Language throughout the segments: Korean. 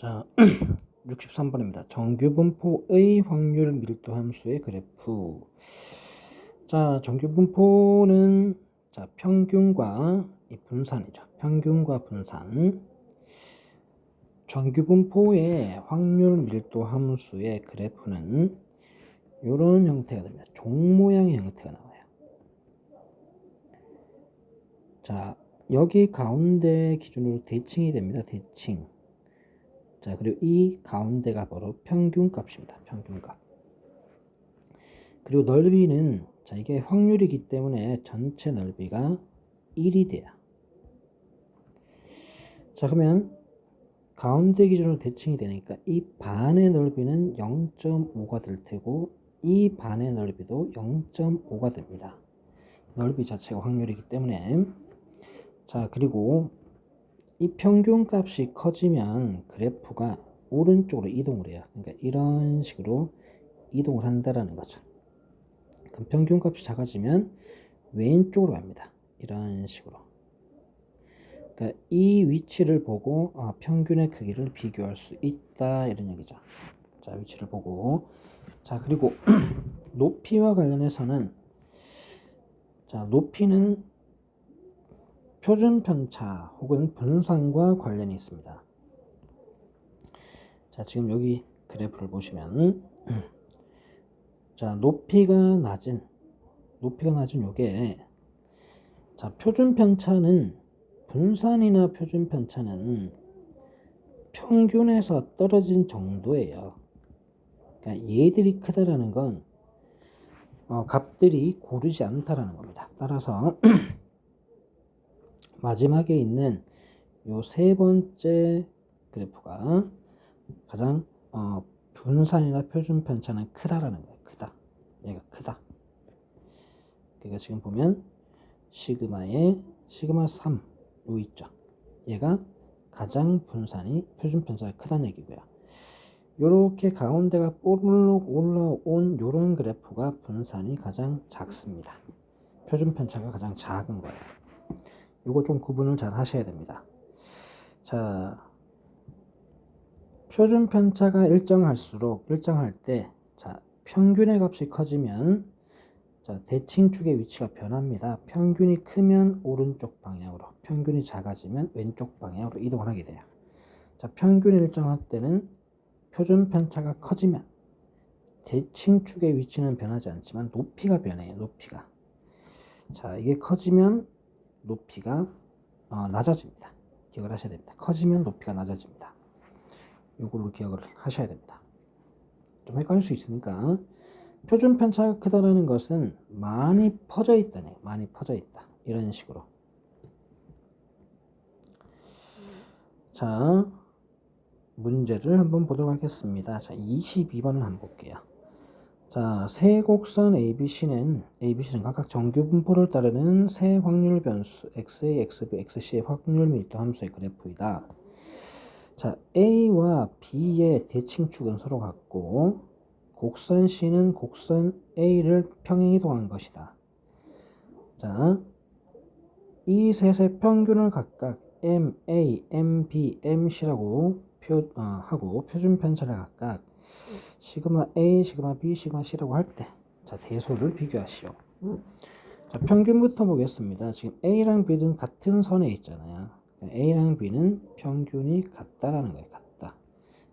자, 63번입니다. 정규분포의 확률 밀도 함수의 그래프. 자, 정규분포는 자, 평균과 이 분산이죠. 평균과 분산. 정규분포의 확률 밀도 함수의 그래프는 이런 형태가 됩니다. 종 모양의 형태가 나와요. 자, 여기 가운데 기준으로 대칭이 됩니다. 대칭. 자, 그리고 이 가운데가 바로 평균값입니다. 평균값. 그리고 넓이는 자, 이게 확률이기 때문에 전체 넓이가 1이 돼요. 자, 그러면 가운데 기준으로 대칭이 되니까 이 반의 넓이는 0.5가 될 테고 이 반의 넓이도 0.5가 됩니다. 넓이 자체가 확률이기 때문에 자, 그리고 이 평균값이 커지면 그래프가 오른쪽으로 이동을 해요. 그러니까 이런 식으로 이동을 한다라는 거죠. 그럼 평균값이 작아지면 왼쪽으로 갑니다. 이런 식으로. 그러니까 이 위치를 보고 아, 평균의 크기를 비교할 수 있다 이런 얘기죠. 자 위치를 보고 자 그리고 높이와 관련해서는 자 높이는 표준 편차 혹은 분산과 관련이 있습니다. 자, 지금 여기 그래프를 보시면 자, 높이가 낮은 높이가 낮은 요게 자, 표준 편차는 분산이나 표준 편차는 평균에서 떨어진 정도예요. 그러니까 얘들이 크다라는 건 어, 값들이 고르지 않다라는 겁니다. 따라서 마지막에 있는 요 세 번째 그래프가 가장 어, 분산이나 표준 편차는 크다라는 거예요. 크다. 얘가 크다. 그러니까 지금 보면 시그마의 시그마 3 요 있죠. 얘가 가장 분산이 표준 편차가 크다는 얘기고요. 요렇게 가운데가 뽀록 올라온 요런 그래프가 분산이 가장 작습니다. 표준 편차가 가장 작은 거예요. 요거 좀 구분을 잘 하셔야 됩니다. 자, 표준 편차가 일정할수록 일정할 때 자, 평균의 값이 커지면 자, 대칭축의 위치가 변합니다. 평균이 크면 오른쪽 방향으로, 평균이 작아지면 왼쪽 방향으로 이동을 하게 돼요. 자, 평균이 일정할 때는 표준 편차가 커지면 대칭축의 위치는 변하지 않지만 높이가 변해요. 높이가. 자, 이게 커지면 높이가 어, 낮아집니다. 기억을 하셔야 됩니다. 커지면 높이가 낮아집니다. 이걸로 기억을 하셔야 됩니다. 좀 헷갈릴 수 있으니까 표준 편차가 크다라는 것은 많이 퍼져 있다네. 많이 퍼져 있다. 이런 식으로. 자, 문제를 한번 보도록 하겠습니다. 자, 22번을 한번 볼게요. 자, 세 곡선 ABC는 ABC는 각각 정규 분포를 따르는 세 확률 변수 XA, XB, XC의 확률 밀도 함수의 그래프이다. 자, A와 B의 대칭축은 서로 같고 곡선 C는 곡선 A를 평행 이동한 것이다. 자, 이 셋의 평균을 각각 MA, MB, MC라고 표, 어, 하고 표준 편차를 각각 시그마 A, 시그마 B, 시그마 C라고 할 때, 자, 대소를 비교하시오. 자, 평균부터 보겠습니다. 지금 A랑 B는 같은 선에 있잖아요. A랑 B는 평균이 같다라는 거예요. 같다.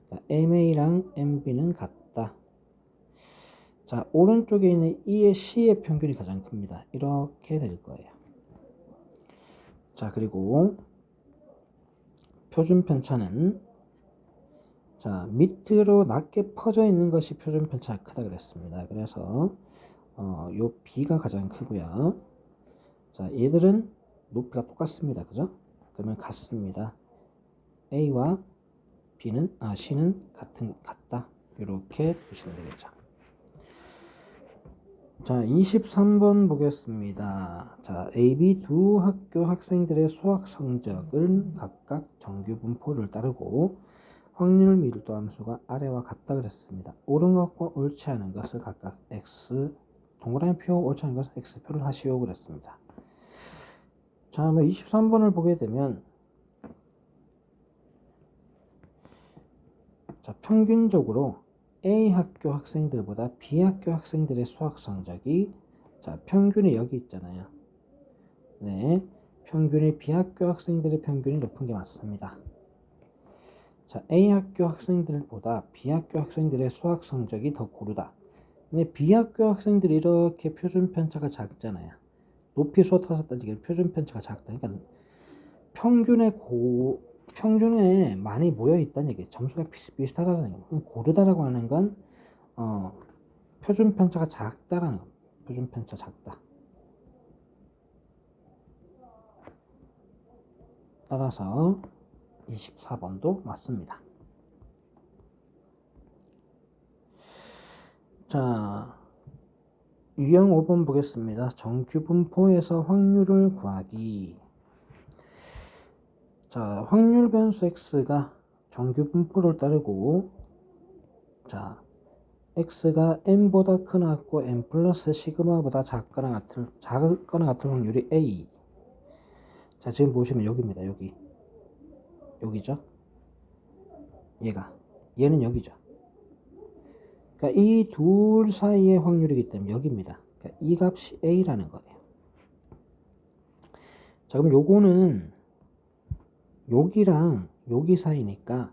그러니까 MA랑 MB는 같다. 자, 오른쪽에 있는 E의 C의 평균이 가장 큽니다. 이렇게 될 거예요. 자, 그리고 표준 편차는 자, 밑으로 낮게 퍼져 있는 것이 표준 편차가 크다 그랬습니다. 그래서 어, 요 B가 가장 크고요. 자, 얘들은 높이가 똑같습니다. 그죠? 그러면 같습니다. A와 B는 아 C는 같은 같다. 이렇게 보시면 되겠죠. 자, 23번 보겠습니다. 자, A, B 두 학교 학생들의 수학 성적을 각각 정규 분포를 따르고 확률 밀도 함수가 아래와 같다 그랬습니다. 옳은 것과 옳지 않은 것을 각각 x 동그라미 표 옳지 않은 것은 x표를 하시오 그랬습니다. 자, 23번을 보게 되면 자, 평균적으로 A 학교 학생들보다 B 학교 학생들의 수학 성적이 자, 평균이 여기 있잖아요. 네. 평균이 B 학교 학생들의 평균이 높은 게 맞습니다. 자, A 학교 학생들보다 B 학교 학생들의 수학 성적이 더 고르다. 근데 B 학교 학생들이 이렇게 표준 편차가 작잖아요. 높이 쏟아서 따지기 표준 편차가 작다. 그러니까 평균에 고 평균에 많이 모여 있다는 얘기. 점수가 비슷비슷하다는 얘기. 고르다라고 하는 건 어, 표준 편차가 작다라는 거. 표준 편차 작다. 따라서 24번도 맞습니다. 자, 유형 5번 보겠습니다. 정규 분포에서 확률을 구하기. 자, 확률 변수 x가 정규 분포를 따르고 자, x가 n보다 크나 같고 n 플러스 시그마보다 작거나 같을 작거나 같은 확률이 a. 자, 지금 보시면 여기입니다. 여기. 여기죠. 얘가. 얘는 여기죠. 그러니까 이 둘 사이의 확률이기 때문에 여기입니다. 그러니까 이 값이 a라는 거예요. 자, 그럼 요거는 여기랑 여기 사이니까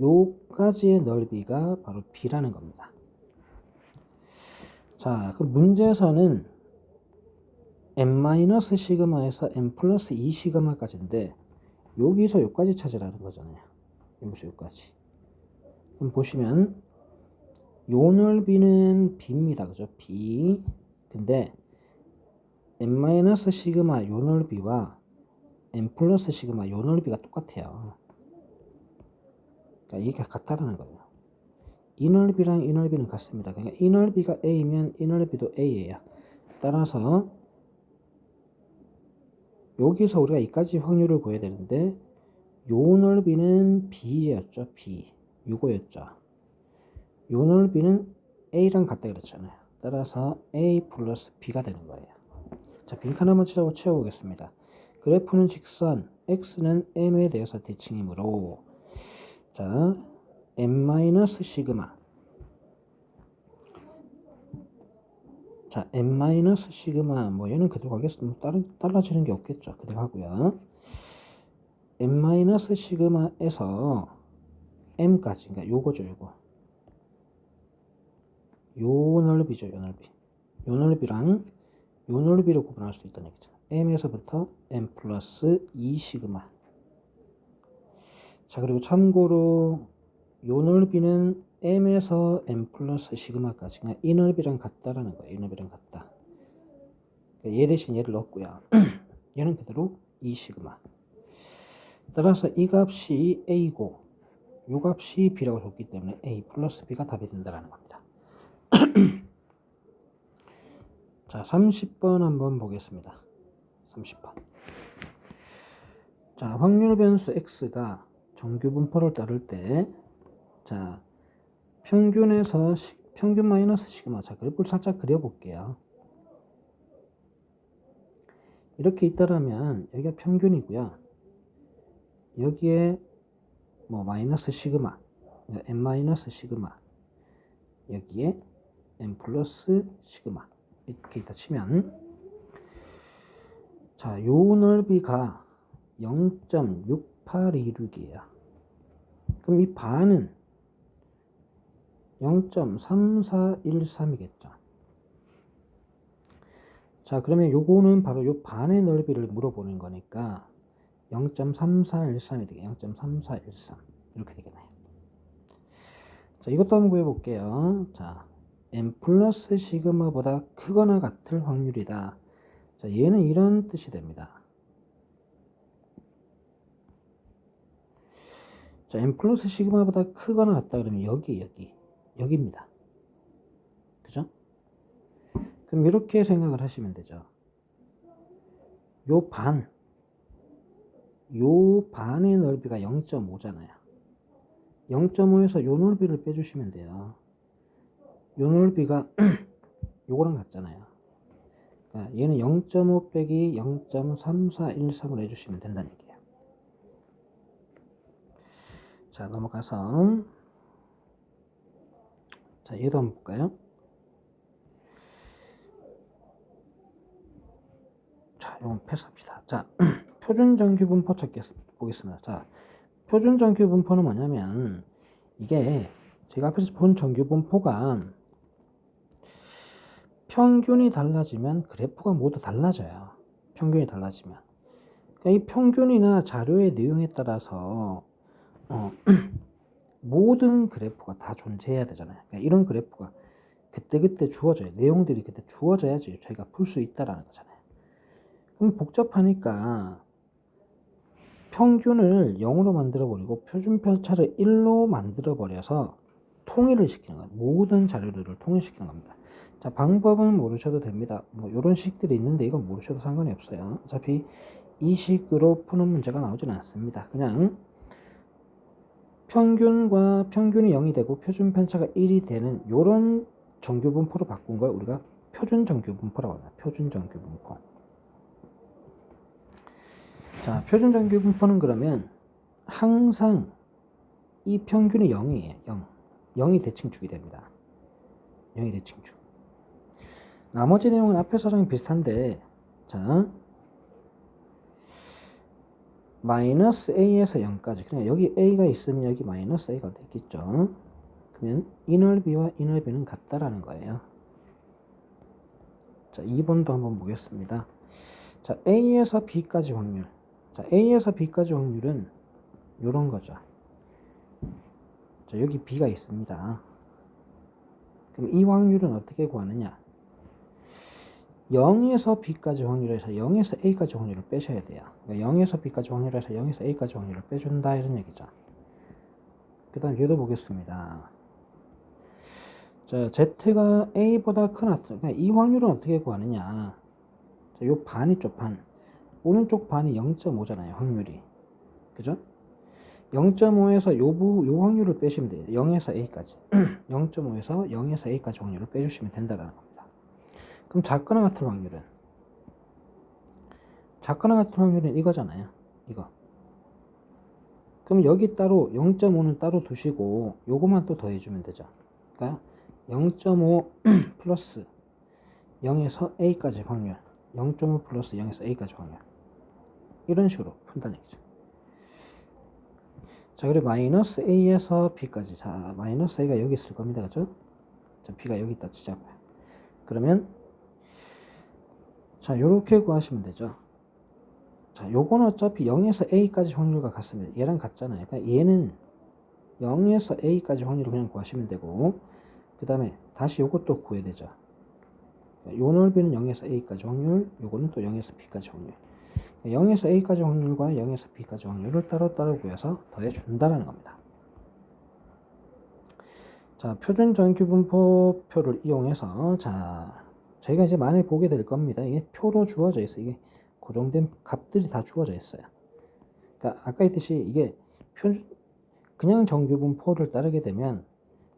요까지의 넓이가 바로 b라는 겁니다. 자, 그 문제에서는 n 시그마에서 n 플러스 2 시그마까지인데 여기서 여기까지 찾으라는 거잖아요. 여기서 여기까지. 그럼 보시면 요 넓이는 b입니다. 그죠? b. 근데 n 시그마 요 넓이와 n 플러스 시그마 요 넓이가 똑같아요. 그러니까 이게 같다라는 거예요. 이 넓이랑 이 넓이는 같습니다. 그러니까 이 넓이가 a면 이 넓이도 a예요. 따라서 여기서 우리가 이까지 확률을 구해야 되는데 요 넓이는 b였죠. b. 요거였죠. 요 넓이는 a랑 같다 그랬잖아요. 따라서 a 플러스 b가 되는 거예요. 자, 빈칸 한번 채워, 채워보겠습니다. 그래프는 직선, x는 m에 대해서 대칭이므로 자, m 시그마 자, n 시그마 뭐 얘는 그대로 가겠습니다. 다른 달라지는 게 없겠죠. 그대로 하고요. n 시그마에서 m까지 그러니까 요거죠, 요거. 요 넓이죠, 요 넓이. 요 넓이랑 요 넓이를 구분할 수 있다는 얘기죠. m에서부터 m 플러스 2 시그마. 자, 그리고 참고로 요 넓이는 m에서 m 플러스 시그마까지 그냥 이 넓이랑 같다라는 거예요. 이 넓이랑 같다. 그러니까 얘 대신 얘를 넣었고요. 얘는 그대로 2 시그마. 따라서 이 값이 a고 요 값이 b라고 줬기 때문에 a 플러스 b가 답이 된다라는 겁니다. 자, 30번 한번 보겠습니다. 30번. 자, 확률 변수 x가 정규 분포를 따를 때 자, 평균에서 시, 평균 마이너스 시그마. 자, 그래프를 살짝 그려 볼게요. 이렇게 있다라면 여기가 평균이고요. 여기에 뭐 마이너스 시그마, n 마이너스 시그마. 여기에 n 플러스 시그마 이렇게 있다 치면 자, 요 넓이가 0.6826이에요. 그럼 이 반은 0.3413이겠죠. 자, 그러면 요거는 바로 요 반의 넓이를 물어보는 거니까 0.3413이 되게 0.3413 이렇게 되겠네요. 자, 이것도 한번 구해 볼게요. 자, n 플러스 시그마보다 크거나 같을 확률이다. 자, 얘는 이런 뜻이 됩니다. 자, n 플러스 시그마보다 크거나 같다 그러면 여기, 여기, 여기입니다. 그죠? 그럼 이렇게 생각을 하시면 되죠. 요 반, 요 반의 넓이가 0.5잖아요. 0.5에서 요 넓이를 빼주시면 돼요. 요 넓이가 요거랑 같잖아요. 그러니까 얘는 0.5 빼기 0.3413을 해주시면 된다는 얘기예요. 자, 넘어가서 자, 얘도 한번 볼까요? 자, 이건 패스합시다. 자, 표준 정규 분포 찾겠 보겠습니다. 자, 표준 정규 분포는 뭐냐면 이게 제가 앞에서 본 정규 분포가 평균이 달라지면 그래프가 모두 달라져요. 평균이 달라지면. 그러니까 이 평균이나 자료의 내용에 따라서 어, 모든 그래프가 다 존재해야 되잖아요. 그러니까 이런 그래프가 그때그때 주어져요. 내용들이 그때 주어져야지 저희가 풀 수 있다라는 거잖아요. 그럼 복잡하니까 평균을 0으로 만들어 버리고 표준 편차를 1로 만들어 버려서 통일을 시키는 거예요. 모든 자료들을 통일시키는 겁니다. 자, 방법은 모르셔도 됩니다. 뭐 이런 식들이 있는데 이건 모르셔도 상관이 없어요. 어차피 이 식으로 푸는 문제가 나오지는 않습니다. 그냥 평균과 평균이 0이 되고 표준 편차가 1이 되는 이런 정규 분포로 바꾼 걸 우리가 표준 정규 분포라고 합니다. 표준 정규 분포. 자, 표준 정규 분포는 그러면 항상 이 평균이 0이에요. 0. 0이 대칭축이 됩니다. 0이 대칭축. 나머지 내용은 앞에 서랑 비슷한데, 자, 마이너스 a에서 0까지. 그러니까 여기 a가 있으면 여기 마이너스 a가 되겠죠. 그러면 이 넓이와 이 넓이는 같다라는 거예요. 자, 2번도 한번 보겠습니다. 자, a에서 b까지 확률. 자, a에서 b까지 확률은 이런 거죠. 자, 여기 b가 있습니다. 그럼 이 확률은 어떻게 구하느냐? 0에서 b까지 확률에서 0에서 a까지 확률을 빼셔야 돼요. 그러니까 0에서 b까지 확률에서 0에서 a까지 확률을 빼준다 이런 얘기죠. 그 다음 얘도 보겠습니다. 자, z가 a보다 큰 하트. 그러니까 이 확률은 어떻게 구하느냐? 자, 요 반이 쪽 반. 오른쪽 반이 0.5잖아요. 확률이. 그죠? 0.5에서 요, 부, 요 확률을 빼시면 돼요. 0에서 a까지. 0.5에서 0에서 a까지 확률을 빼주시면 된다는 겁니다. 그럼 작거나 같은 확률은? 작거나 같은 확률은 이거잖아요. 이거. 그럼 여기 따로 0.5는 따로 두시고 요거만 또 더해주면 되죠. 그러니까 0.5 플러스 0에서 a까지 확률. 0.5 플러스 0에서 a까지 확률. 이런 식으로 푼다는 얘기죠. 자, 그리고 마이너스 a에서 b까지. 자, 마이너스 a가 여기 있을 겁니다. 그죠? 자, b가 여기 있다 치자고요. 그러면 자, 요렇게 구하시면 되죠. 자, 요거는 어차피 0에서 a까지 확률과 같습니다. 얘랑 같잖아요. 그러니까 얘는 0에서 a까지 확률을 그냥 구하시면 되고 그 다음에 다시 요것도 구해야 되죠. 그러니까 요 넓이는 0에서 a까지 확률, 요거는 또 0에서 b까지 확률. 0에서 a까지 확률과 0에서 b까지 확률을 따로따로 구해서 더해 준다는 겁니다. 자, 표준 정규 분포표를 이용해서 자, 저희가 이제 많이 보게 될 겁니다. 이게 표로 주어져 있어요. 이게 고정된 값들이 다 주어져 있어요. 그러니까 아까 했듯이 이게 표준 그냥 정규 분포를 따르게 되면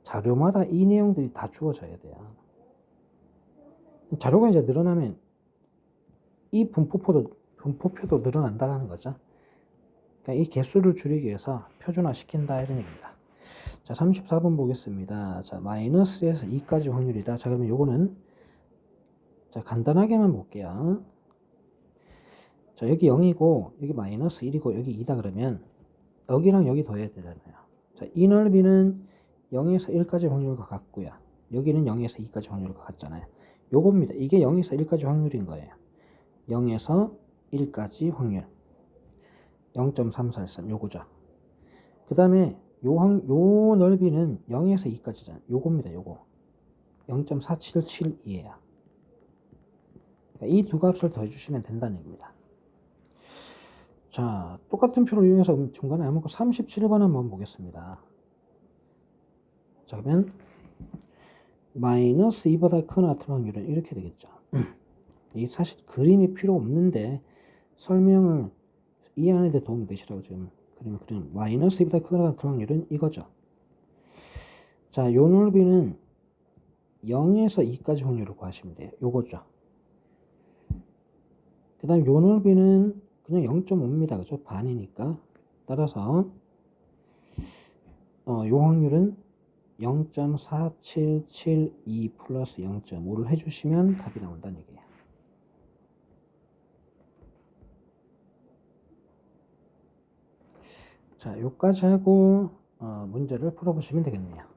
자료마다 이 내용들이 다 주어져야 돼요. 자료가 이제 늘어나면 이 분포표도 분포표도 늘어난다는 거죠. 그러니까 이 개수를 줄이기 위해서 표준화 시킨다 이런 얘기입니다. 자, 34번 보겠습니다. 자, 마이너스에서 2까지 확률이다. 자, 그러면 요거는 자, 간단하게만 볼게요. 자, 여기 0이고 여기 마이너스 1이고 여기 2다 그러면 여기랑 여기 더해야 되잖아요. 자, 이 넓이는 0에서 1까지 확률과 같고요. 여기는 0에서 2까지 확률과 같잖아요. 요겁니다. 이게 0에서 1까지 확률인 거예요. 0에서 1까지 확률 0.343 요거죠. 그 다음에 요, 확, 요 넓이는 0에서 2까지잖아요. 요겁니다. 요거 0.4772예요. 그러니까 이두 값을 더해주시면 된다는 얘기입니다. 자, 똑같은 표를 이용해서 중간에 아무거 37번 한번 보겠습니다. 자, 그러면 마이너스 2보다 큰 같은 확률은 이렇게 되겠죠. 이 사실 그림이 필요 없는데 설명을 이해하는 데 도움이 되시라고 지금 그림 그림 마이너스 2보다 큰 같은 확률은 이거죠. 자, 요 넓이는 0에서 2까지 확률을 구하시면 돼요. 요거죠. 그 다음 요 넓이는 그냥 0.5입니다. 그죠? 반이니까. 따라서 어, 요 확률은 0.4772 플러스 0.5를 해주시면 답이 나온다는 얘기예요. 자, 요까지 하고 어, 문제를 풀어보시면 되겠네요.